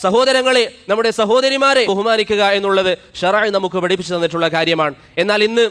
സഹോദരങ്ങളെ നമ്മുടെ സഹോദരിമാരെ ബഹുമാനിക്കുക എന്നുള്ളത് ഷറായി നമുക്ക് പഠിപ്പിച്ചു തന്നിട്ടുള്ള കാര്യമാണ്. എന്നാൽ ഇന്ന്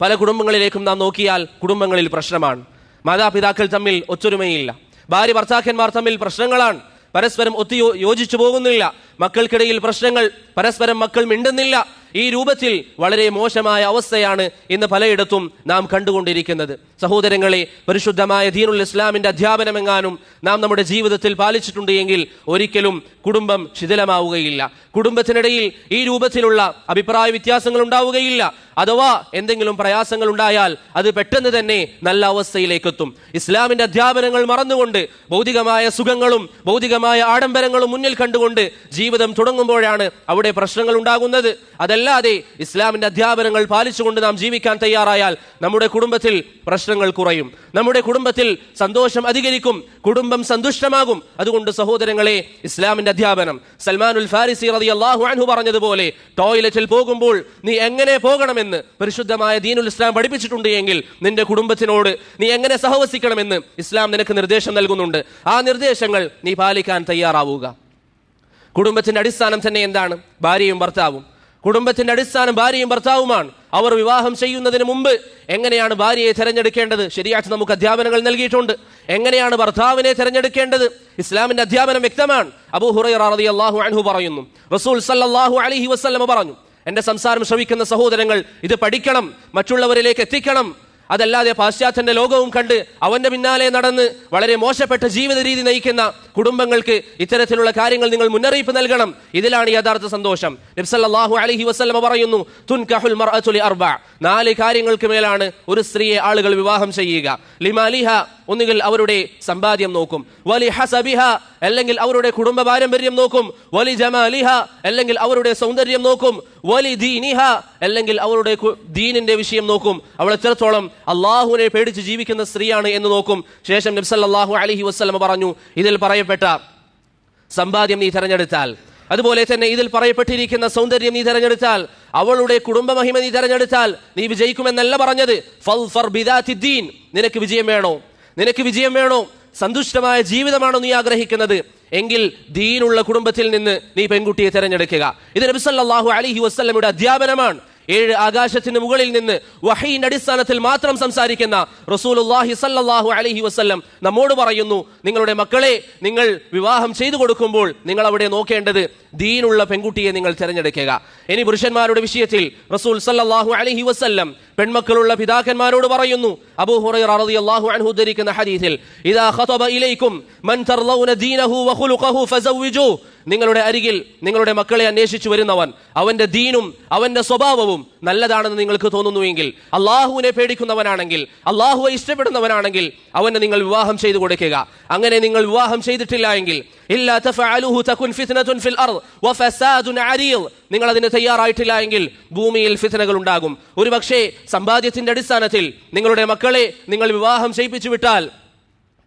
പല കുടുംബങ്ങളിലേക്കും നാം നോക്കിയാൽ കുടുംബങ്ങളിൽ പ്രശ്നമാണ്. മാതാപിതാക്കൾ തമ്മിൽ ഒത്തൊരുമയില്ല. ഭാര്യ ഭർത്താക്കന്മാർ തമ്മിൽ പ്രശ്നങ്ങളാണ്. പരസ്പരം ഒത്തു യോജിച്ചു പോകുന്നില്ല. മക്കൾക്കിടയിൽ പ്രശ്നങ്ങൾ പരസ്പരം മക്കൾ മിണ്ടുന്നില്ല. ഈ രൂപത്തിൽ വളരെ മോശമായ അവസ്ഥയാണ് ഇന്ന് പലയിടത്തും നാം കണ്ടുകൊണ്ടിരിക്കുന്നത്. സഹോദരങ്ങളെ പരിശുദ്ധമായ ദീനുൽ ഇസ്ലാമിന്റെ അധ്യാപനമെങ്ങാനും നാം നമ്മുടെ ജീവിതത്തിൽ പാലിച്ചിട്ടുണ്ട് എങ്കിൽ ഒരിക്കലും കുടുംബം ശിഥിലമാവുകയില്ല. കുടുംബത്തിനിടയിൽ ഈ രൂപത്തിലുള്ള അഭിപ്രായ വ്യത്യാസങ്ങൾ ഉണ്ടാവുകയില്ല. അഥവാ എന്തെങ്കിലും പ്രയാസങ്ങൾ ഉണ്ടായാൽ അത് പെട്ടെന്ന് തന്നെ നല്ല അവസ്ഥയിലേക്ക് എത്തും ഇസ്ലാമിന്റെ അധ്യാപനങ്ങൾ മറന്നുകൊണ്ട് ഭൗതികമായ സുഖങ്ങളും ഭൗതികമായ ആഡംബരങ്ങളും മുന്നിൽ കണ്ടുകൊണ്ട് ജീവിതം തുടങ്ങുമ്പോഴാണ് അവിടെ പ്രശ്നങ്ങൾ ഉണ്ടാകുന്നത്. അതല്ലാതെ ഇസ്ലാമിന്റെ അധ്യാപനങ്ങൾ പാലിച്ചുകൊണ്ട് നാം ജീവിക്കാൻ തയ്യാറായാൽ നമ്മുടെ കുടുംബത്തിൽ പ്രശ്നങ്ങൾ കുറയും. നമ്മുടെ കുടുംബത്തിൽ സന്തോഷം അധികരിക്കും കുടുംബം സന്തുഷ്ടമാകും. അതുകൊണ്ട് സഹോദരങ്ങളെ ഇസ്ലാമിന്റെ അധ്യാപനം. സൽമാനുൽ ഫാരിസി റതി അള്ളാഹു അൻഹു പറഞ്ഞതുപോലെ ടോയ്ലറ്റിൽ പോകുമ്പോൾ നീ എങ്ങനെ പോകണമെന്ന് പരിശുദ്ധമായ ദീനുൽ ഇസ്ലാം പഠിപ്പിച്ചിട്ടുണ്ട് എങ്കിൽ നിന്റെ കുടുംബത്തിനോട് നീ എങ്ങനെ സഹവസിക്കണമെന്ന് ഇസ്ലാം നിനക്ക് നിർദ്ദേശം നൽകുന്നുണ്ട്. ആ നിർദ്ദേശങ്ങൾ നീ പാലിക്കാൻ തയ്യാറാവുക. കുടുംബത്തിന്റെ അടിസ്ഥാനം തന്നെ എന്താണ്? ഭാര്യയും ഭർത്താവും. കുടുംബത്തിന്റെ അടിസ്ഥാനം ഭാര്യയും ഭർത്താവുമാണ്. അവർ വിവാഹം ചെയ്യുന്നതിന് മുമ്പ് എങ്ങനെയാണ് ഭാര്യയെ തിരഞ്ഞെടുക്കേണ്ടത്? ശരിയായിട്ട് നമുക്ക് അധ്യാപനങ്ങൾ നൽകിയിട്ടുണ്ട്. എങ്ങനെയാണ് ഭർത്താവിനെ തിരഞ്ഞെടുക്കേണ്ടത്? ഇസ്ലാമിന്റെ അധ്യാപനം വ്യക്തമാണ്. അബൂ റളിയല്ലാഹു അൻഹു പറയുന്നു. റസൂൽ സല്ലല്ലാഹു അലൈഹി വസ്ലമ പറഞ്ഞു എന്റെ സംസാരം ശ്രവിക്കുന്ന സഹോദരങ്ങൾ ഇത് പഠിക്കണം മറ്റുള്ളവരിലേക്ക് എത്തിക്കണം. അതല്ലാതെ പാശ്ചാത്യന്റെ ലോകവും കണ്ട് അവന്റെ പിന്നാലെ നടന്ന് വളരെ മോശപ്പെട്ട ജീവിത രീതി നയിക്കുന്ന കുടുംബങ്ങൾക്ക് ഇത്തരത്തിലുള്ള കാര്യങ്ങൾ നിങ്ങൾ മുന്നറിയിപ്പ് നൽകണം. ഇതിലാണ് യഥാർത്ഥ സന്തോഷം. അലഹി വസ്ലമ പറയുന്നു തുൻകഹുൽ കഹുൽ അർബ നാല് കാര്യങ്ങൾക്ക് മേലാണ് ഒരു സ്ത്രീയെ ആളുകൾ വിവാഹം ചെയ്യുക. ലിമാലിഹ ഒന്നുകിൽ അവരുടെ സമ്പാദ്യം നോക്കും. വലി ഹസബിഹ അല്ലെങ്കിൽ അവരുടെ കുടുംബ പാരമ്പര്യം നോക്കും. വലി ജമാലിഹ അല്ലെങ്കിൽ അവരുടെ സൗന്ദര്യം നോക്കും. വലി ദീനിഹ അല്ലെങ്കിൽ അവരുടെ ദീനിന്റെ വിഷയം നോക്കും. അവൾ എത്രത്തോളം അള്ളാഹുവിനെ പേടിച്ച് ജീവിക്കുന്ന സ്ത്രീയാണ് എന്ന് നോക്കും. ശേഷം നബ്സല്ലാഹു അലഹി വസ്ലമ പറഞ്ഞു ഇതിൽ പറയപ്പെട്ട സമ്പാദ്യം നീ തെരഞ്ഞെടുത്താൽ. അതുപോലെ തന്നെ ഇതിൽ പറയപ്പെട്ടിരിക്കുന്ന സൗന്ദര്യം നീ തെരഞ്ഞെടുത്താൽ അവളുടെ കുടുംബമഹിമ നീ തെരഞ്ഞെടുത്താൽ നീ വിജയിക്കുമെന്നല്ല പറഞ്ഞത്. ഫൽ ഫർ നിനക്ക് വിജയം വേണോ? നിനക്ക് വിജയം വേണോ? സന്തുഷ്ടമായ ജീവിതമാണോ നീ ആഗ്രഹിക്കുന്നത്? എങ്കിൽ ദീനുള്ള കുടുംബത്തിൽ നിന്ന് നീ പെൺകുട്ടിയെ തിരഞ്ഞെടുക്കുക. ഇത് നബി അലഹി വസല്ലമയുടെ അധ്യാപനമാണ്. ഏഴ് ആകാശത്തിന് മുകളിൽ നിന്ന് വഹീന്റെ അടിസ്ഥാനത്തിൽ മാത്രം സംസാരിക്കുന്ന റസൂലുള്ളാഹി സല്ലാഹു അലഹി വസ്ല്ലം നമ്മോട് പറയുന്നു നിങ്ങളുടെ മക്കളെ നിങ്ങൾ വിവാഹം ചെയ്തു കൊടുക്കുമ്പോൾ നിങ്ങൾ അവിടെ നോക്കേണ്ടത് ദീനുള്ള പെൺകുട്ടിയെ നിങ്ങൾ തിരഞ്ഞെടുക്കുക. ഇനി പുരുഷന്മാരുടെ വിഷയത്തിൽ റസൂൽ സല്ലാഹു അലഹി വസ്ല്ലം പെൺമക്കളുള്ള പിതാക്കന്മാരോട് പറയുന്നു. അബൂ റളിയല്ലാഹു അൻഹു ഹദീസിൽ ഇദാ ഖതബ ഇലൈക്കും മൻ ദീനഹു നിങ്ങളുടെ അരികിൽ നിങ്ങളുടെ മക്കളെ അന്വേഷിച്ചു വരുന്നവൻ അവന്റെ ദീനും അവന്റെ സ്വഭാവവും നല്ലതാണെന്ന് നിങ്ങൾക്ക് തോന്നുന്നുവെങ്കിൽ അള്ളാഹുവിനെ പേടിക്കുന്നവനാണെങ്കിൽ അള്ളാഹുവെ ഇഷ്ടപ്പെടുന്നവനാണെങ്കിൽ അവനെ നിങ്ങൾ വിവാഹം ചെയ്തു കൊടുക്കുക. അങ്ങനെ നിങ്ങൾ വിവാഹം ചെയ്തിട്ടില്ല എങ്കിൽ നിങ്ങൾ അതിന് തയ്യാറായിട്ടില്ല എങ്കിൽ ഭൂമിയിൽ ഫിസനകൾ ഉണ്ടാകും. ഒരുപക്ഷെ സമ്പാദ്യത്തിന്റെ അടിസ്ഥാനത്തിൽ നിങ്ങളുടെ മക്കളെ നിങ്ങൾ വിവാഹം ചെയ്യിപ്പിച്ചു വിട്ടാൽ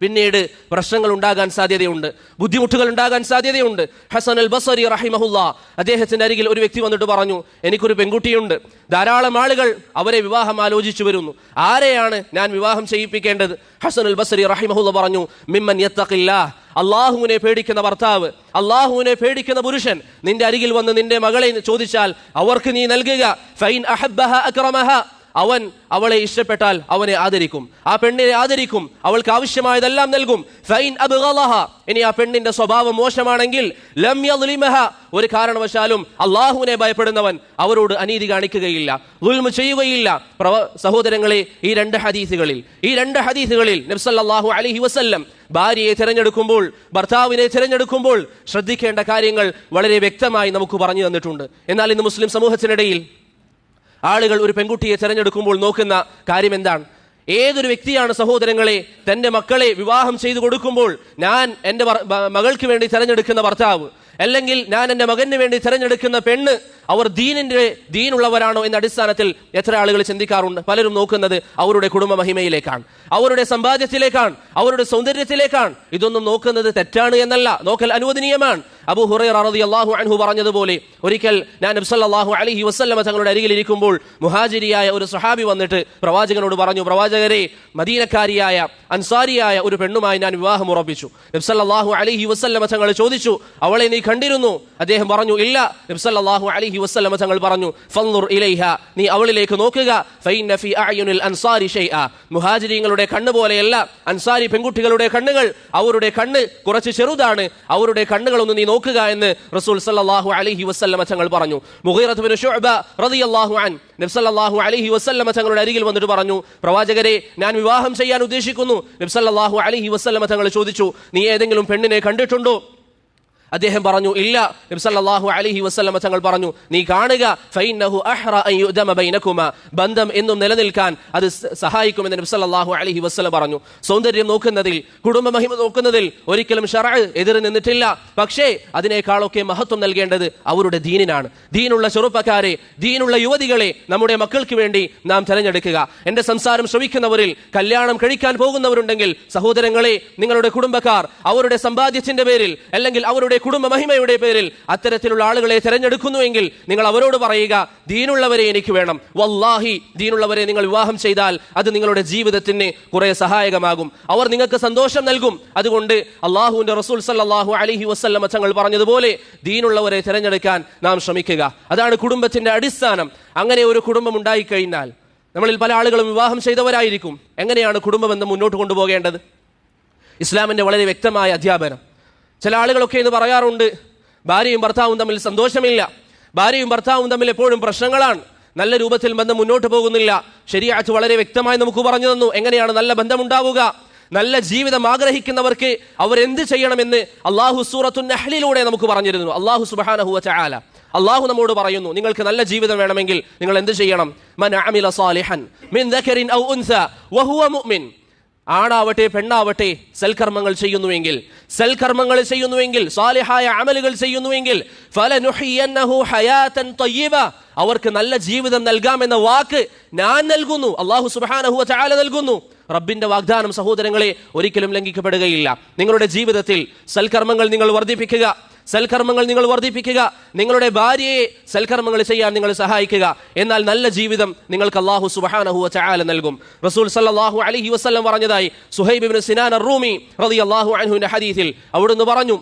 പിന്നീട് പ്രശ്നങ്ങൾ ഉണ്ടാകാൻ സാധ്യതയുണ്ട്. ബുദ്ധിമുട്ടുകൾ ഉണ്ടാകാൻ സാധ്യതയുണ്ട്. ഹസൻ അൽ ബസരി റഹിമഹുല്ല അദ്ദേഹത്തിന്റെ അരികിൽ ഒരു വ്യക്തി വന്നിട്ട് പറഞ്ഞു എനിക്കൊരു പെൺകുട്ടിയുണ്ട്. ധാരാളം ആളുകൾ അവരെ വിവാഹം ആലോചിച്ചു വരുന്നു. ആരെയാണ് ഞാൻ വിവാഹം ചെയ്യിപ്പിക്കേണ്ടത്? ഹസൻ അൽ ബസരി റഹിമഹുല്ല പറഞ്ഞു മിമ്മൻ യത്തഖില്ലാ അള്ളാഹുവിനെ പേടിക്കുന്ന ഭർത്താവ് അള്ളാഹുവിനെ പേടിക്കുന്ന പുരുഷൻ നിന്റെ അരികിൽ വന്ന് നിന്റെ മകളെ ചോദിച്ചാൽ അവർക്ക് നീ നൽകുക. ഫൈൻ അഹബ്ബഹ അക്രമഹ. അവൻ അവളെ ഇഷ്ടപ്പെട്ടാൽ അവനെ ആദരിക്കും. ആ പെണ്ണിനെ ആദരിക്കും. അവൾക്ക് ആവശ്യമായതെല്ലാം നൽകും. ഫൈൻ ഇനി ആ പെണ്ണിന്റെ സ്വഭാവം മോശമാണെങ്കിൽ ഒരു കാരണവശാലും അള്ളാഹുവിനെ ഭയപ്പെടുന്നവൻ അവരോട് അനീതി കാണിക്കുകയില്ല. ദുൽമ ചെയ്യുകയില്ല. പ്രവ സഹോദരങ്ങളെ ഈ രണ്ട് ഹദീസുകളിൽ ഈ രണ്ട് ഹദീസുകളിൽ നബ്സല്ലാഹു അലഹി വസ്ല്ലം ഭാര്യയെ തിരഞ്ഞെടുക്കുമ്പോൾ ഭർത്താവിനെ തിരഞ്ഞെടുക്കുമ്പോൾ ശ്രദ്ധിക്കേണ്ട കാര്യങ്ങൾ വളരെ വ്യക്തമായി നമുക്ക് പറഞ്ഞു തന്നിട്ടുണ്ട്. എന്നാൽ ഇന്ന് മുസ്ലിം സമൂഹത്തിനിടയിൽ ആളുകൾ ഒരു പെൺകുട്ടിയെ തിരഞ്ഞെടുക്കുമ്പോൾ നോക്കുന്ന കാര്യം എന്താണ് ഏതൊരു വ്യക്തിയാണ് സഹോദരങ്ങളെ തന്റെ മക്കളെ വിവാഹം ചെയ്തു കൊടുക്കുമ്പോൾ ഞാൻ എന്റെ മകൾക്ക് വേണ്ടി തിരഞ്ഞെടുക്കുന്ന ഭർത്താവ് അല്ലെങ്കിൽ ഞാൻ എന്റെ മകന് വേണ്ടി തിരഞ്ഞെടുക്കുന്ന പെണ്ണ് അവർ ദീനിന്റെ ദീനുള്ളവരാണോ എന്ന അടിസ്ഥാനത്തിൽ എത്ര ആളുകൾ ചിന്തിക്കാറുണ്ട്? പലരും നോക്കുന്നത് അവരുടെ കുടുംബ മഹിമയിലേക്കാണ്. അവരുടെ സമ്പാദ്യത്തിലേക്കാണ്. അവരുടെ സൗന്ദര്യത്തിലേക്കാണ്. ഇതൊന്നും നോക്കുന്നത് തെറ്റാണ് എന്നല്ല. നോക്കൽ അനുവദനീയമാണ്. അബു ഹുറൈറ അള്ളാഹു അൻഹു പറഞ്ഞതുപോലെ ഒരിക്കൽ ഞാൻ നബി സല്ലല്ലാഹു അലൈഹി വസല്ലമ തങ്ങളുടെ അരികിൽ ഇരിക്കുമ്പോൾ മുഹാജിരിയായ ഒരു സഹാബി വന്നിട്ട് പ്രവാചകനോട് പറഞ്ഞു പ്രവാചകരെ മദീനക്കാരിയായ അൻസാരിയായ ഒരു പെണ്ണുമായി ഞാൻ വിവാഹം ഉറപ്പിച്ചു. നബ്സല്ലാഹു അലഹി വസല്ലമ തങ്ങൾ ചോദിച്ചു അവളെ നീ കണ്ടിരുന്നു? അദ്ദേഹം പറഞ്ഞു ഇല്ല. നബ്സല്ലാഹു അലഹി വസല്ലമ തങ്ങൾ പറഞ്ഞു ഫന്നുർ ഇലൈഹ നീ അവളിലേക്ക് നോക്കുക അൻസാരി മുഹാജിരീങ്ങളുടെ കണ്ണ് പോലെയല്ല അൻസാരി പെൺകുട്ടികളുടെ കണ്ണുകൾ അവരുടെ കണ്ണ് കുറച്ച് ചെറുതാണ് അവരുടെ കണ്ണുകളൊന്ന് നീ നോക്കുക എന്ന് റസൂൽ സല്ലാഹു അലഹി വസല്ലമ തങ്ങൾ പറഞ്ഞു. ശുഅബ റളിയല്ലാഹു അൻ അലൈഹി വസല്ലമ തങ്ങളുടെ അരികിൽ വന്നിട്ട് പറഞ്ഞു പ്രവാചകരെ ഞാൻ വിവാഹം ചെയ്യാൻ ഉദ്ദേശിക്കുന്നു. നബി അലഹി അലൈഹി വസല്ലമ തങ്ങൾ ചോദിച്ചു നീ ഏതെങ്കിലും പെണ്ണിനെ കണ്ടിട്ടുണ്ടോ? അദ്ദേഹം പറഞ്ഞു ഇല്ല. നബി അലഹി വസ്ലമ തങ്ങൾ പറഞ്ഞു നീ കാണുക ബന്ധം എന്നും നിലനിൽക്കാൻ അത് സഹായിക്കുമെന്ന് നബി അലഹി വസ്ലം പറഞ്ഞു. സൗന്ദര്യം നോക്കുന്നതിൽ കുടുംബ മഹിമ നോക്കുന്നതിൽ ഒരിക്കലും ഷറ എതിർ നിന്നിട്ടില്ല. പക്ഷേ അതിനേക്കാളൊക്കെ മഹത്വം നൽകേണ്ടത് അവരുടെ ദീനിനാണ്. ദീനുള്ള ചെറുപ്പക്കാരെ ദീനുള്ള യുവതികളെ നമ്മുടെ മക്കൾക്ക് വേണ്ടി നാം തിരഞ്ഞെടുക്കുക. എന്റെ സംസാരം ശ്രമിക്കുന്നവരിൽ കല്യാണം കഴിക്കാൻ പോകുന്നവരുണ്ടെങ്കിൽ സഹോദരങ്ങളെ നിങ്ങളുടെ കുടുംബക്കാർ അവരുടെ സമ്പാദ്യത്തിന്റെ പേരിൽ അല്ലെങ്കിൽ അവരുടെ കുടുംബ മഹിമയുടെ പേരിൽ അത്തരത്തിലുള്ള ആളുകളെ തെരഞ്ഞെടുക്കുന്നുവെങ്കിൽ നിങ്ങൾ അവരോട് പറയുക ദീനുള്ളവരെ എനിക്ക് വേണം. വല്ലാഹി ദീനുള്ളവരെ നിങ്ങൾ വിവാഹം ചെയ്താൽ അത് നിങ്ങളുടെ ജീവിതത്തിന് കുറെ സഹായകമാകും. അവർ നിങ്ങൾക്ക് സന്തോഷം നൽകും. അതുകൊണ്ട് അള്ളാഹുവിന്റെ റസൂൽ സല്ലാഹു അലഹി വസല്ലമ തങ്ങൾ പറഞ്ഞതുപോലെ ദീനുള്ളവരെ തിരഞ്ഞെടുക്കാൻ നാം ശ്രമിക്കുക. അതാണ് കുടുംബത്തിന്റെ അടിസ്ഥാനം. അങ്ങനെ ഒരു കുടുംബം ഉണ്ടായിക്കഴിഞ്ഞാൽ നമ്മളിൽ പല ആളുകളും വിവാഹം ചെയ്തവരായിരിക്കും. എങ്ങനെയാണ് കുടുംബബന്ധം മുന്നോട്ട് കൊണ്ടുപോകേണ്ടത്? ഇസ്ലാമിന്റെ വളരെ വ്യക്തമായ അധ്യാപനം. ചില ആളുകളൊക്കെ ഇത് പറയാറുണ്ട്. ഭാര്യയും ഭർത്താവും തമ്മിൽ സന്തോഷമില്ല. ഭാര്യയും ഭർത്താവും തമ്മിൽ എപ്പോഴും പ്രശ്നങ്ങളാണ്. നല്ല രൂപത്തിൽ ബന്ധം മുന്നോട്ട് പോകുന്നില്ല. ശരിയാച്ച് വളരെ വ്യക്തമായി നമുക്ക് പറഞ്ഞു തന്നു. എങ്ങനെയാണ് നല്ല ബന്ധമുണ്ടാവുക? നല്ല ജീവിതം ആഗ്രഹിക്കുന്നവർക്ക് അവർ എന്ത് ചെയ്യണമെന്ന് അള്ളാഹു സൂറത്തു നഹ്ലിലൂടെ നമുക്ക് പറഞ്ഞിരുന്നു. അള്ളാഹു സുബാനഹു ചാല അള്ളാഹു നമ്മോട് പറയുന്നു നിങ്ങൾക്ക് നല്ല ജീവിതം വേണമെങ്കിൽ നിങ്ങൾ എന്ത് ചെയ്യണം? മൻ അമില സാലിഹൻ മിൻ ദക്കരിൻ ഔ ഉൻസ വഹുവ മുഅ്മിൻ. ആണാവട്ടെ പെണ്ണാവട്ടെ സൽക്കർമ്മങ്ങൾ ചെയ്യുന്നുവെങ്കിൽ സൽക്കർമ്മങ്ങൾ ചെയ്യുന്നുവെങ്കിൽ സാലിഹായ അമലുകൾ ചെയ്യുന്നുവെങ്കിൽ അവർക്ക് നല്ല ജീവിതം നൽകാമെന്ന വാക്ക് ഞാൻ നൽകുന്നു അള്ളാഹു സുബാനഹു വതആല നൽകുന്നു. റബ്ബിന്റെ വാഗ്ദാനം സഹോദരങ്ങളെ ഒരിക്കലും ലംഘിക്കപ്പെടുകയില്ല. നിങ്ങളുടെ ജീവിതത്തിൽ സൽക്കർമ്മങ്ങൾ നിങ്ങൾ വർദ്ധിപ്പിക്കുക. സൽക്കർമ്മങ്ങൾ നിങ്ങൾ വർദ്ധിപ്പിക്കുക. നിങ്ങളുടെ ഭാര്യയെ സൽക്കർമ്മങ്ങൾ ചെയ്യാൻ നിങ്ങൾ സഹായിക്കുക. എന്നാൽ നല്ല ജീവിതം നിങ്ങൾക്ക് അള്ളാഹു സുബഹാനഹു ചായാല നൽകും. റസൂൽ സല്ലാഹു അലഹി വസ്ലം പറഞ്ഞതായി സുഹൈബ് ഇബ്നു സിനാൻ റൂമി അള്ളാഹു അൻഹുവിന്റെ ഹദീസിൽ അവിടുന്ന് പറഞ്ഞു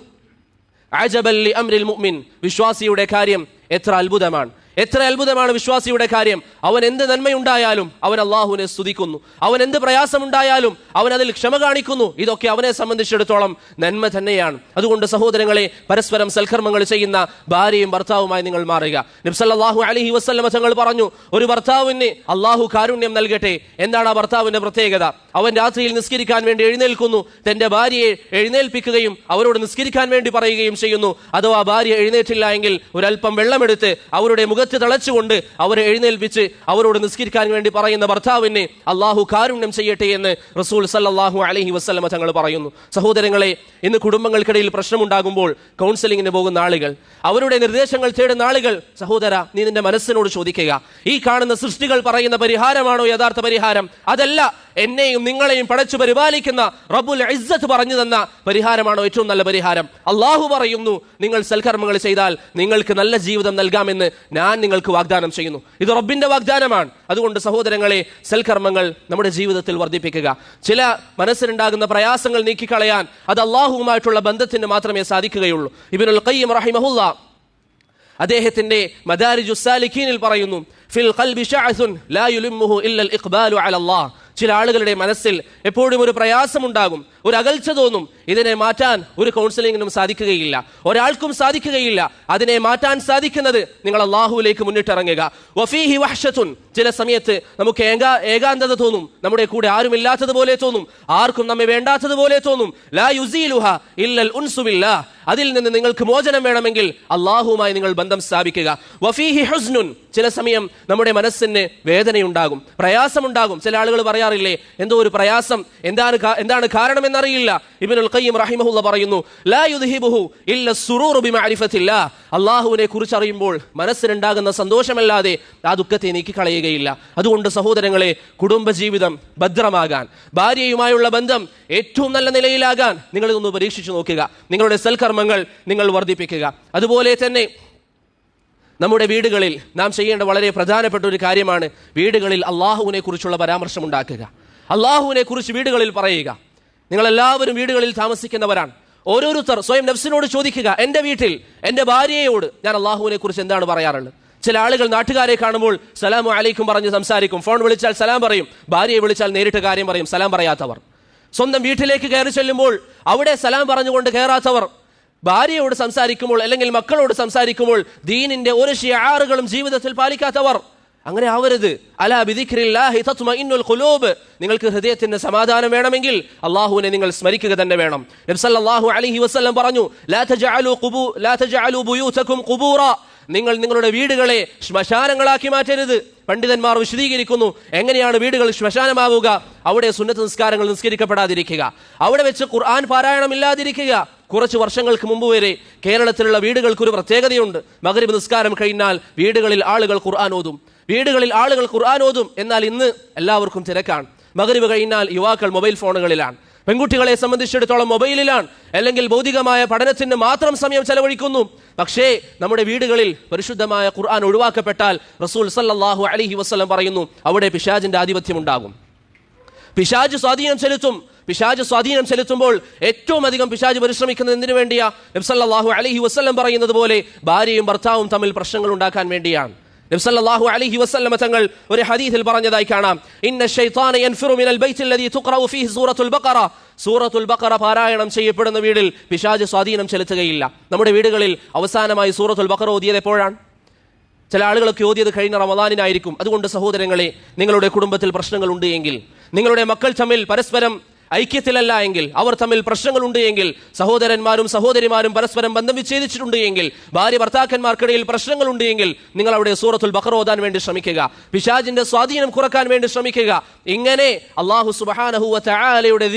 അജബല്ലി അമ്രിൽ മുഅ്മിൻ. വിശ്വാസിയുടെ കാര്യം എത്ര അത്ഭുതമാണ്. എത്ര അത്ഭുതമാണ് വിശ്വാസിയുടെ കാര്യം. അവൻ എന്ത് നന്മയുണ്ടായാലും അവൻ അള്ളാഹുവിനെ സ്തുതിക്കുന്നു. അവൻ എന്ത് പ്രയാസമുണ്ടായാലും അവൻ അതിൽ ക്ഷമ കാണിക്കുന്നു. ഇതൊക്കെ അവനെ സംബന്ധിച്ചിടത്തോളം നന്മ തന്നെയാണ്. അതുകൊണ്ട് സഹോദരങ്ങളെ പരസ്പരം സൽക്കർമ്മങ്ങൾ ചെയ്യുന്ന ഭാര്യയും ഭർത്താവുമായി നിങ്ങൾ മാറുക. നിബ്സല്ലാഹു അലഹി വസ്ലമ തങ്ങൾ പറഞ്ഞു ഒരു ഭർത്താവിന് അള്ളാഹു കാരുണ്യം നൽകട്ടെ. എന്താണ് ആ ഭർത്താവിന്റെ പ്രത്യേകത? അവൻ രാത്രിയിൽ നിസ്കരിക്കാൻ വേണ്ടി എഴുന്നേൽക്കുന്നു. തന്റെ ഭാര്യയെ എഴുന്നേൽപ്പിക്കുകയും അവരോട് നിസ്കരിക്കാൻ വേണ്ടി പറയുകയും ചെയ്യുന്നു. അഥവാ ഭാര്യ എഴുന്നേറ്റില്ല എങ്കിൽ ഒരല്പം വെള്ളമെടുത്ത് അവരുടെ മുഖത്ത് തളച്ചുകൊണ്ട് അവരെ എഴുന്നേൽപ്പിച്ച് അവരോട് നിസ്കരിക്കാൻ വേണ്ടി പറയുന്ന ഭർത്താവിനെ അള്ളാഹു കാരുണ്യം ചെയ്യട്ടെ എന്ന് റസൂൽ സല്ലാഹു അലഹി വസ്ലമ തങ്ങൾ പറയുന്നു. സഹോദരങ്ങളെ ഇന്ന് കുടുംബങ്ങൾക്കിടയിൽ പ്രശ്നമുണ്ടാകുമ്പോൾ കൗൺസിലിങ്ങിന് പോകുന്ന ആളുകൾ അവരുടെ നിർദ്ദേശങ്ങൾ തേടുന്ന ആളുകൾ സഹോദര നീ നിന്റെ മനസ്സിനോട് ചോദിക്കുക. ഈ കാണുന്ന സൃഷ്ടികൾ പറയുന്ന പരിഹാരമാണോ യഥാർത്ഥ പരിഹാരം? അതല്ല എന്നെയും നിങ്ങളെയും പടച്ചു പരിപാലിക്കുന്ന റബ്ബുൽ ഇസ്സത്ത് പറഞ്ഞു തന്ന പരിഹാരമാണോ ഏറ്റവും നല്ല പരിഹാരം? അള്ളാഹു പറയുന്നു നിങ്ങൾ സൽക്കർമ്മങ്ങൾ ചെയ്താൽ നിങ്ങൾക്ക് നല്ല ജീവിതം നൽകാമെന്ന് ഞാൻ നിങ്ങൾക്ക് വാഗ്ദാനം ചെയ്യുന്നു. ഇത് റബ്ബിന്റെ വാഗ്ദാനമാണ്. അതുകൊണ്ട് സഹോദരങ്ങളെ സൽക്കർമ്മങ്ങൾ നമ്മുടെ ജീവിതത്തിൽ വർദ്ധിപ്പിക്കുക. ചില മനസ്സിലുണ്ടാകുന്ന പ്രയാസങ്ങൾ നീക്കിക്കളയാൻ അത് അള്ളാഹുവുമായിട്ടുള്ള ബന്ധത്തിന് മാത്രമേ സാധിക്കുകയുള്ളൂ. ഇബിനുൽ ഖയ്യിം റഹിമഹുല്ല അദ്ദേഹത്തിന്റെ മദാരിജു സാലിഖീനിൽ പറയുന്നു ഫിൽ ഖൽബി ഷഅസുൻ ലാ യുലിമ്മുഹു ഇല്ലൽ ഇഖ്ബാലു അലല്ലാഹ്. ചില ആളുകളുടെ മനസ്സിൽ എപ്പോഴും ഒരു പ്രയാസമുണ്ടാകും. ഒരു അകൽച്ച തോന്നും. ഇതിനെ മാറ്റാൻ ഒരു കൗൺസിലിങ്ങിനും സാധിക്കുകയില്ല. ഒരാൾക്കും സാധിക്കുകയില്ല. അതിനെ മാറ്റാൻ സാധിക്കുന്നത് നിങ്ങൾ അള്ളാഹുവിലേക്ക് മുന്നിട്ടിറങ്ങുക. വഫീഹി വഹ്ഷത്തുൻ. ചില സമയത്ത് നമുക്ക് ഏകാ ഏകാന്തത തോന്നും. നമ്മുടെ കൂടെ ആരുമില്ലാത്തതുപോലെ തോന്നും. ആർക്കും നമ്മെ വേണ്ടാത്തതുപോലെ തോന്നും. ലാ യുസീലുഹ ഇല്ലൽ ഉൻസുവില്ല അതിൽ നിന്ന് നിങ്ങൾക്ക് മോചനം വേണമെങ്കിൽ അള്ളാഹുവുമായി നിങ്ങൾ ബന്ധം സ്ഥാപിക്കുക. വഫീഹി ഹുസ്നുൻ. ചില സമയം നമ്മുടെ മനസ്സിന് വേദനയുണ്ടാകും. പ്രയാസമുണ്ടാകും. ചില ആളുകൾ പറയാറില്ലേ എന്തോ ഒരു പ്രയാസം. എന്താണ് എന്താണ് കാരണമെന്ന് എന്നറിയില്ല ഇബിനുൽ ഖയ്യിം റഹിമഹുല്ല പറയുന്നു ലാ യുദ്ഹിബുഹു ഇല്ല സുറൂറു ബിമഅരിഫത്തില്ലാ അള്ളാഹുവിനെ കുറിച്ച് അറിയുമ്പോൾ മനസ്സിലുണ്ടാകുന്ന സന്തോഷമല്ലാതെ ആ ദുഃഖത്തെ നീക്കിക്കളയുകയില്ല. അതുകൊണ്ട് സഹോദരങ്ങളെ കുടുംബജീവിതം ഭദ്രമാകാൻ ഭാര്യയുമായുള്ള ബന്ധം ഏറ്റവും നല്ല നിലയിലാകാൻ നിങ്ങൾ ഇതൊന്ന് പരീക്ഷിച്ചു നോക്കുക. നിങ്ങളുടെ സൽക്കർമ്മങ്ങൾ നിങ്ങൾ വർദ്ധിപ്പിക്കുക. അതുപോലെ തന്നെ നമ്മുടെ വീടുകളിൽ നാം ചെയ്യേണ്ട വളരെ പ്രധാനപ്പെട്ട ഒരു കാര്യമാണ് വീടുകളിൽ അള്ളാഹുവിനെ കുറിച്ചുള്ള പരാമർശം ഉണ്ടാക്കുക അള്ളാഹുവിനെ കുറിച്ച് വീടുകളിൽ പറയുക. നിങ്ങൾ എല്ലാവരും വീടുകളിൽ താമസിക്കുന്നവരാണ്. ഓരോരുത്തർ സ്വയം നഫ്സിനോട് ചോദിക്കുക എന്റെ വീട്ടിൽ എന്റെ ഭാര്യയോട്? ഞാൻ അള്ളാഹുവിനെ കുറിച്ച് എന്താണ് പറയാറുള്ളത്? ചില ആളുകൾ നാട്ടുകാരെ കാണുമ്പോൾ സലാം അലൈക്കും പറഞ്ഞ് സംസാരിക്കും. ഫോൺ വിളിച്ചാൽ സലാം പറയും. ഭാര്യയെ വിളിച്ചാൽ നേരിട്ട് കാര്യം പറയും. സലാം പറയാത്തവർ. സ്വന്തം വീട്ടിലേക്ക് കയറി ചെല്ലുമ്പോൾ അവിടെ സലാം പറഞ്ഞുകൊണ്ട് കയറാത്തവർ. ഭാര്യയോട് സംസാരിക്കുമ്പോൾ അല്ലെങ്കിൽ മക്കളോട് സംസാരിക്കുമ്പോൾ ദീനിന്റെ ഒരു ഷിയാറുകളും ജീവിതത്തിൽ പാലിക്കാത്തവർ. അങ്ങനെ ആവരുത് അലാ ഖുലൂബ്. നിങ്ങൾക്ക് ഹൃദയത്തിന്റെ സമാധാനം വേണമെങ്കിൽ അള്ളാഹുവിനെ നിങ്ങൾ സ്മരിക്കുക തന്നെ വേണം. നബി അലഹി വസ്ലം പറഞ്ഞു നിങ്ങൾ നിങ്ങളുടെ വീടുകളെ ശ്മശാനങ്ങളാക്കി മാറ്റരുത്. പണ്ഡിതന്മാർ വിശദീകരിക്കുന്നു എങ്ങനെയാണ് വീടുകൾ ശ്മശാനമാവുക? അവിടെ സുന്നത്ത് നിസ്കാരങ്ങൾ നിസ്കരിക്കപ്പെടാതിരിക്കുക. അവിടെ വെച്ച് ഖുർആൻ പാരായണം ഇല്ലാതിരിക്കുക കുറച്ച് വർഷങ്ങൾക്ക് മുമ്പ് വരെ കേരളത്തിലുള്ള വീടുകൾക്ക് ഒരു പ്രത്യേകതയുണ്ട്. മഗ്രിബ് നിസ്കാരം കഴിഞ്ഞാൽ വീടുകളിൽ ആളുകൾ ഖുർആൻ ഓതും. വീടുകളിൽ ആളുകൾ ഖുർആൻ ഓതും എന്നാൽ ഇന്ന് എല്ലാവർക്കും തിരക്കാണ്. മഗ്രിബ് കഴിഞ്ഞാൽ യുവാക്കൾ മൊബൈൽ ഫോണുകളിലാണ്. പെൺകുട്ടികളെ സംബന്ധിച്ചിടത്തോളം മൊബൈലിലാണ്. അല്ലെങ്കിൽ ഭൗതികമായ പഠനത്തിന് മാത്രം സമയം ചെലവഴിക്കുന്നു. പക്ഷേ നമ്മുടെ വീടുകളിൽ പരിശുദ്ധമായ ഖുർആൻ ഒഴിവാക്കപ്പെട്ടാൽ റസൂൽ സല്ലാഹു അലൈഹി വസ്ലം പറയുന്നു അവിടെ പിശാജിന്റെ ആധിപത്യം ഉണ്ടാകും പിശാജ് സ്വാധീനം ചെലുത്തും. പിശാജ് സ്വാധീനം ചെലുത്തുമ്പോൾ ഏറ്റവും അധികം പിശാജ് പരിശ്രമിക്കുന്നത് എന്തിനു വേണ്ടിയാ? നബ്സല്ലാഹു അലഹി വസ്ലം പറയുന്നത് പോലെ ഭാര്യയും ഭർത്താവും തമ്മിൽ പ്രശ്നങ്ങൾ ഉണ്ടാക്കാൻ വേണ്ടിയാണ്. നബ്സല്ലാഹു അലഹി വസ്ല്ലമ തങ്ങൾ ഒരു ഹദീസിൽ പറഞ്ഞതായി കാണാം. ഇന്ന ശൈത്താന യൻഫിറു മിനൽ ബൈത്തിൽ ലദീ തുഖറഉ ഫീഹി സൂറത്തുൽ ബഖറ. സൂറത്തുൽ ബഖറ പാരായണം ചെയ്യപ്പെടുന്ന വീടിൽ പിശാജ് സ്വാധീനം ചെലുത്തുകയില്ല. നമ്മുടെ വീടുകളിൽ അവസാനമായി സൂറത്തുൽ ബഖറ ഓതിയത് എപ്പോഴാണ്? ചില ആളുകളൊക്കെ ഓതിയത് കഴിഞ്ഞ റമദാനിനായിരിക്കും. അതുകൊണ്ട് സഹോദരങ്ങളെ നിങ്ങളുടെ കുടുംബത്തിൽ പ്രശ്നങ്ങളുണ്ട് എങ്കിൽ നിങ്ങളുടെ മക്കൾ തമ്മിൽ പരസ്പരം ഐക്യത്തിലല്ല എങ്കിൽ അവർ തമ്മിൽ പ്രശ്നങ്ങളുണ്ട് എങ്കിൽ സഹോദരന്മാരും സഹോദരിമാരും പരസ്പരം ബന്ധം വിച്ഛേദിച്ചിട്ടുണ്ട് എങ്കിൽ ഭാര്യ ഭർത്താക്കന്മാർക്കിടയിൽ പ്രശ്നങ്ങളുണ്ട് എങ്കിൽ നിങ്ങൾ അവിടെ സൂറത്തുൽ ബഖർ ഓതാൻ വേണ്ടി ശ്രമിക്കുക പിശാജിന്റെ സ്വാധീനം കുറയ്ക്കാൻ വേണ്ടി ശ്രമിക്കുക. ഇങ്ങനെ അള്ളാഹു സുബഹാനഹുവ ചായാലയുടെ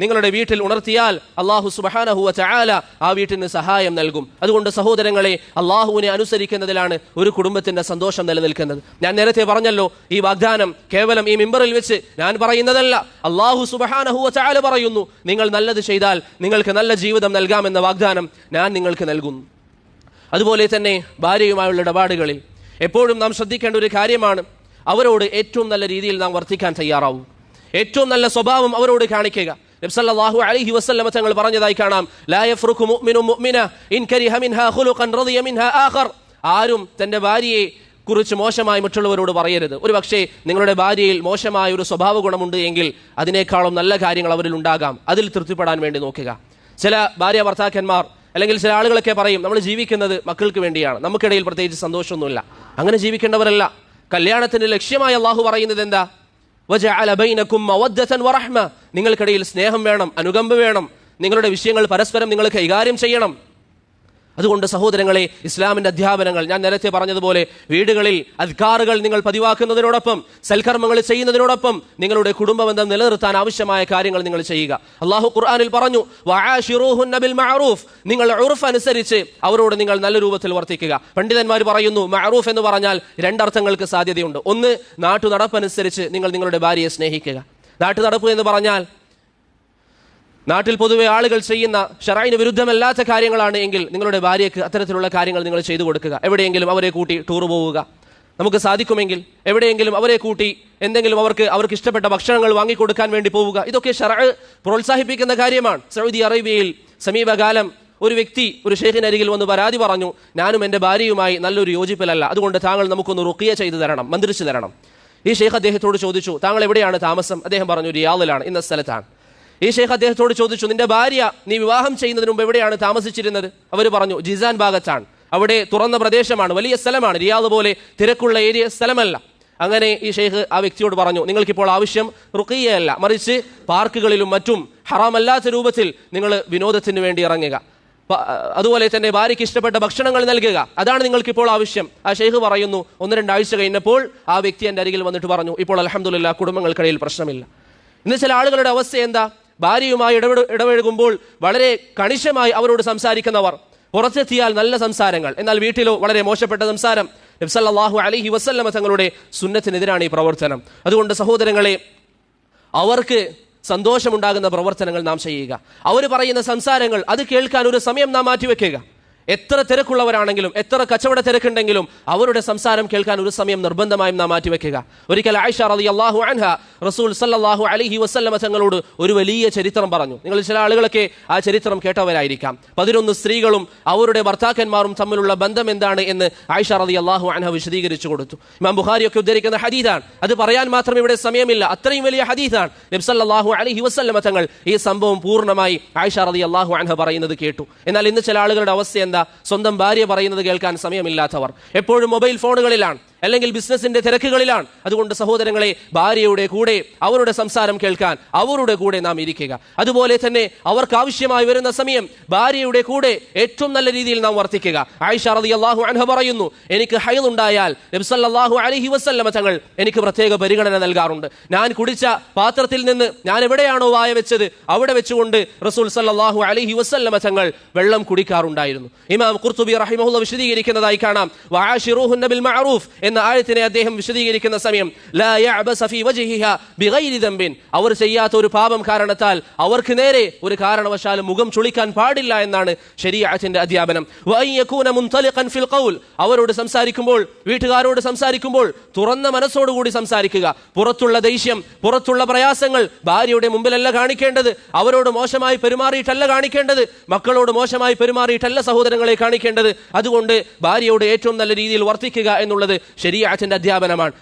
നിങ്ങളുടെ വീട്ടിൽ ഉണർത്തിയാൽ അള്ളാഹു സുബഹാനഹുവ ചായാല ആ വീട്ടിന് സഹായം നൽകും. അതുകൊണ്ട് സഹോദരങ്ങളെ അള്ളാഹുവിനെ അനുസരിക്കുന്നതിലാണ് ഒരു കുടുംബത്തിന്റെ സന്തോഷം നിലനിൽക്കുന്നത്. ഞാൻ നേരത്തെ പറഞ്ഞല്ലോ ഈ വാഗ്ദാനം കേവലം ഈ മിമ്പറിൽ വെച്ച് ഞാൻ പറയുന്നതല്ല. അള്ളാഹു സുബഹാനഹുവ ചായാല പറയുന്നു നിങ്ങൾ നല്ലത് ചെയ്താൽ നിങ്ങൾക്ക് നല്ല ജീവിതം നൽകാമെന്ന വാഗ്ദാനം ഞാൻ നിങ്ങൾക്ക് നൽകുന്നു. അതുപോലെ തന്നെ ഭാര്യയുമായുള്ള ഇടപാടുകളിൽ എപ്പോഴും നാം ശ്രദ്ധിക്കേണ്ട ഒരു കാര്യമാണ് അവരോട് ഏറ്റവും നല്ല രീതിയിൽ നാം വർത്തിക്കാൻ തയ്യാറാവും. ഏറ്റവും നല്ല സ്വഭാവം അവരോട് കാണിക്കുക. നബ്സല്ലാഹു അലൈഹി വസല്ലമ തങ്ങൾ പറഞ്ഞതായി കാണാം മുഅ്മിനു ഇൻ കരിഹ മിൻഹാ ഖുലുഖൻ മിൻഹാ ആഖർ. ആരും തന്റെ ഭാര്യയെ കുറിച്ച് മോശമായി മറ്റുള്ളവരോട് പറയരുത്. ഒരു പക്ഷേ നിങ്ങളുടെ ഭാര്യയിൽ മോശമായ ഒരു സ്വഭാവ ഗുണമുണ്ട് എങ്കിൽ അതിനേക്കാളും നല്ല കാര്യങ്ങൾ അവരിൽ ഉണ്ടാകാം. അതിൽ തൃപ്തിപ്പെടാൻ വേണ്ടി നോക്കുക. ചില ഭാര്യ ഭർത്താക്കന്മാർ അല്ലെങ്കിൽ ചില ആളുകളൊക്കെ പറയും നമ്മൾ ജീവിക്കുന്നത് മക്കൾക്ക് വേണ്ടിയാണ്. നമുക്കിടയിൽ പ്രത്യേകിച്ച് സന്തോഷമൊന്നുമില്ല. അങ്ങനെ ജീവിക്കേണ്ടവരല്ല. കല്യാണത്തിന്റെ ലക്ഷ്യമായി അള്ളാഹു പറയുന്നത് എന്താ? നിങ്ങൾക്കിടയിൽ സ്നേഹം വേണം അനുകമ്പ വേണം. നിങ്ങളുടെ വിഷയങ്ങൾ പരസ്പരം നിങ്ങൾ കൈകാര്യം ചെയ്യണം. അതുകൊണ്ട് സഹോദരങ്ങളെ ഇസ്ലാമിന്റെ അധ്യാപനങ്ങൾ ഞാൻ നേരത്തെ പറഞ്ഞതുപോലെ വീടുകളിൽ അധികാറുകൾ നിങ്ങൾ പതിവാക്കുന്നതിനോടൊപ്പം സൽക്കർമ്മങ്ങൾ ചെയ്യുന്നതിനോടൊപ്പം നിങ്ങളുടെ കുടുംബബന്ധം നിലനിർത്താൻ ആവശ്യമായ കാര്യങ്ങൾ നിങ്ങൾ ചെയ്യുക. അള്ളാഹു ഖുർആാനിൽ പറഞ്ഞു "വആശിറൂഹുന്ന ബിൽ മഅറൂഫ്. നിങ്ങൾ ഉറുഫ് അനുസരിച്ച് അവരോട് നിങ്ങൾ നല്ല രൂപത്തിൽ വർത്തിക്കുക. പണ്ഡിതന്മാർ പറയുന്നു മഅറൂഫ് എന്ന് പറഞ്ഞാൽ രണ്ടർത്ഥങ്ങൾക്ക് സാധ്യതയുണ്ട്. ഒന്ന് നാട്ടു നടപ്പനുസരിച്ച് നിങ്ങൾ നിങ്ങളുടെ ഭാര്യയെ സ്നേഹിക്കുക. നാട്ടു നടപ്പ് എന്ന് പറഞ്ഞാൽ നാട്ടിൽ പൊതുവെ ആളുകൾ ചെയ്യുന്ന ഷറായിന് വിരുദ്ധമല്ലാത്ത കാര്യങ്ങളാണ് എങ്കിൽ നിങ്ങളുടെ ഭാര്യയ്ക്ക് അത്തരത്തിലുള്ള കാര്യങ്ങൾ നിങ്ങൾ ചെയ്തു കൊടുക്കുക. എവിടെയെങ്കിലും അവരെ കൂട്ടി ടൂർ പോവുക. നമുക്ക് സാധിക്കുമെങ്കിൽ എവിടെയെങ്കിലും അവരെ കൂട്ടി എന്തെങ്കിലും അവർക്ക് അവർക്ക് ഇഷ്ടപ്പെട്ട ഭക്ഷണങ്ങൾ വാങ്ങിക്കൊടുക്കാൻ വേണ്ടി പോവുക. ഇതൊക്കെ ഷറ പ്രോത്സാഹിപ്പിക്കുന്ന കാര്യമാണ്. സൗദി അറേബ്യയിൽ സമീപകാലം ഒരു വ്യക്തി ഒരു ഷെയ്ഖിനരികിൽ വന്ന് പരാതി പറഞ്ഞു ഞാനും എന്റെ ഭാര്യയുമായി നല്ലൊരു യോജിപ്പിലല്ല. അതുകൊണ്ട് താങ്കൾ നമുക്കൊന്ന് റുക്കിയ ചെയ്തു തരണം മന്ത്രിച്ചു തരണം. ഈ ഷെയ്ഖ് അദ്ദേഹത്തോട് ചോദിച്ചു താങ്കൾ എവിടെയാണ് താമസം? അദ്ദേഹം പറഞ്ഞു റിയാദിലാണ് ഇന്ന സ്ഥലത്താണ്. ഈ ഷെയ്ഖ് അദ്ദേഹത്തോട് ചോദിച്ചു നിന്റെ ഭാര്യ നീ വിവാഹം ചെയ്യുന്നതിന് മുമ്പ് എവിടെയാണ് താമസിച്ചിരുന്നത്? അവർ പറഞ്ഞു ജിസാൻ ഭാഗത്താണ്. അവിടെ തുറന്ന പ്രദേശമാണ് വലിയ സ്ഥലമാണ് റിയാദ് പോലെ തിരക്കുള്ള ഏരിയ സ്ഥലമല്ല. അങ്ങനെ ഈ ഷെയ്ഖ് ആ വ്യക്തിയോട് പറഞ്ഞു നിങ്ങൾക്കിപ്പോൾ ആവശ്യം റുക്കിയല്ല മറിച്ച് പാർക്കുകളിലും മറ്റും ഹറാമല്ലാത്ത രൂപത്തിൽ നിങ്ങൾ വിനോദത്തിന് വേണ്ടി ഇറങ്ങുക. അതുപോലെ തന്നെ ഭാര്യയ്ക്ക് ഇഷ്ടപ്പെട്ട ഭക്ഷണങ്ങൾ നൽകുക അതാണ് നിങ്ങൾക്കിപ്പോൾ ആവശ്യം. ആ ഷെയ്ഖ് പറയുന്നു ഒന്ന് രണ്ടാഴ്ച കഴിഞ്ഞപ്പോൾ ആ വ്യക്തി എന്റെ അരികിൽ വന്നിട്ട് പറഞ്ഞു ഇപ്പോൾ അലഹമുല്ല കുടുംബങ്ങൾക്കിടയിൽ പ്രശ്നമില്ല ഇന്ന് ചില ആളുകളുടെ അവസ്ഥ എന്താ? ഭാര്യയുമായി ഇടപെട ഇടപഴകുമ്പോൾ വളരെ കണിശമായി അവരോട് സംസാരിക്കുന്നവർ. പുറത്തെത്തിയാൽ നല്ല സംസാരങ്ങൾ. എന്നാൽ വീട്ടിലോ വളരെ മോശപ്പെട്ട സംസാരം. നബ്സല്ലാഹു അലഹി വസല്ലമ തങ്ങളുടെ സുന്നത്തിനെതിരാണ് ഈ പ്രവർത്തനം. അതുകൊണ്ട് സഹോദരങ്ങളെ അവർക്ക് സന്തോഷമുണ്ടാകുന്ന പ്രവർത്തനങ്ങൾ നാം ചെയ്യുക. അവർ പറയുന്ന സംസാരങ്ങൾ അത് കേൾക്കാൻ ഒരു സമയം നാം മാറ്റിവെക്കുക. എത്ര തിരക്കുള്ളവരാണെങ്കിലും എത്ര കച്ചവട തിരക്കുണ്ടെങ്കിലും അവരുടെ സംസാരം കേൾക്കാൻ ഒരു സമയം നിർബന്ധമായും നാം മാറ്റിവെക്കുക. ഒരിക്കൽ ആയിഷ റതി അള്ളാഹു അൻഹ റസൂൽ സല്ലാഹു അലഹി വസല്ലമ തങ്ങളോട് ഒരു വലിയ ചരിത്രം പറഞ്ഞു. നിങ്ങൾ ചില ആളുകളൊക്കെ ആ ചരിത്രം കേട്ടവരായിരിക്കാം. പതിനൊന്ന് സ്ത്രീകളും അവരുടെ ഭർത്താക്കന്മാരും തമ്മിലുള്ള ബന്ധം എന്താണ് എന്ന് ആയിഷ റതി അള്ളാഹു അൻഹ വിശദീകരിച്ചു കൊടുത്തു. ഇമാം ബുഖാരിയൊക്കെ ഉദ്ധരിക്കുന്ന ഹദീദാണ് അത് പറയാൻ മാത്രം ഇവിടെ സമയമില്ല. അത്രയും വലിയ ഹദീദാണ് നബ്സല്ലാഹു അലഹി വസല്ലമ തങ്ങൾ ഈ സംഭവം പൂർണമായി ആയിഷ റതി അള്ളാഹു അൻഹ പറയുന്നത് കേട്ടു. എന്നാൽ ഇന്ന് ചില ആളുകളുടെ അവസ്ഥ എന്താ? സ്വന്തം ഭാര്യ പറയുന്നത് കേൾക്കാൻ സമയമില്ലാത്തവർ. എപ്പോഴും മൊബൈൽ ഫോണുകളിലാണ്. അല്ലെങ്കിൽ ബിസിനസിന്റെ തിരക്കുകളിലാണ്. അതുകൊണ്ട് സഹോദരങ്ങളെ ഭാര്യയുടെ കൂടെ അവരുടെ സംസാരം കേൾക്കാൻ അവരുടെ കൂടെ നാം ഇരിക്കുക. അതുപോലെ തന്നെ അവർക്ക് ആവശ്യമായി വരുന്ന സമയം ഭാര്യയുടെ കൂടെ ഏറ്റവും നല്ല രീതിയിൽ നാം വർത്തിക്കുക. ആയിഷ റതി അള്ളാഹു അൻഹ പറയുന്നു എനിക്ക് ഹൈലുണ്ടായാൽ നബ്സല്ലാഹു അലഹി വസ്ല്ലമ തങ്ങൾ എനിക്ക് പ്രത്യേക പരിഗണന നൽകാറുണ്ട്. ഞാൻ കുടിച്ച പാത്രത്തിൽ നിന്ന് ഞാൻ എവിടെയാണോ വായ വെച്ചത് അവിടെ വെച്ചുകൊണ്ട് റസൂൽ സല്ലാഹു അലഹി വസ്ല്ലമ തങ്ങൾ വെള്ളം കുടിക്കാറുണ്ടായിരുന്നു. ഇമാം കുർത്തുബി റഹിമഹുല്ല വിശദീകരിക്കുന്നതായി കാണാം. ബിൽ മഅറൂഫ് എന്ന ആയത്തിനെ അദ്ദേഹം വിശദീകരിക്കുന്ന സമയം അവർ ചെയ്യാത്ത ഒരു പാപം കാരണത്താൽ അവർക്ക് നേരെ ഒരു കാരണവശാലും മുഖം ചുളിക്കാൻ പാടില്ല എന്നാണ് ശരീഅത്തിന്റെ അധ്യാപനം. അവരോട് സംസാരിക്കുമ്പോൾ വീട്ടുകാരോട് സംസാരിക്കുമ്പോൾ തുറന്ന മനസ്സോടുകൂടി സംസാരിക്കുക. പുറത്തുള്ള ദേഷ്യം പുറത്തുള്ള പ്രയാസങ്ങൾ ഭാര്യയുടെ മുമ്പിലല്ല കാണിക്കേണ്ടത്. അവരോട് മോശമായി പെരുമാറിയിട്ടല്ല കാണിക്കേണ്ടത്. മക്കളോട് മോശമായി പെരുമാറിയിട്ടല്ല സഹോദരങ്ങളെ കാണിക്കേണ്ടത്. അതുകൊണ്ട് ഭാര്യയോട് ഏറ്റവും നല്ല രീതിയിൽ വർത്തിക്കുക എന്നുള്ളത് ശരീഅത്തിന്റെ അധ്യാപനമാണ്.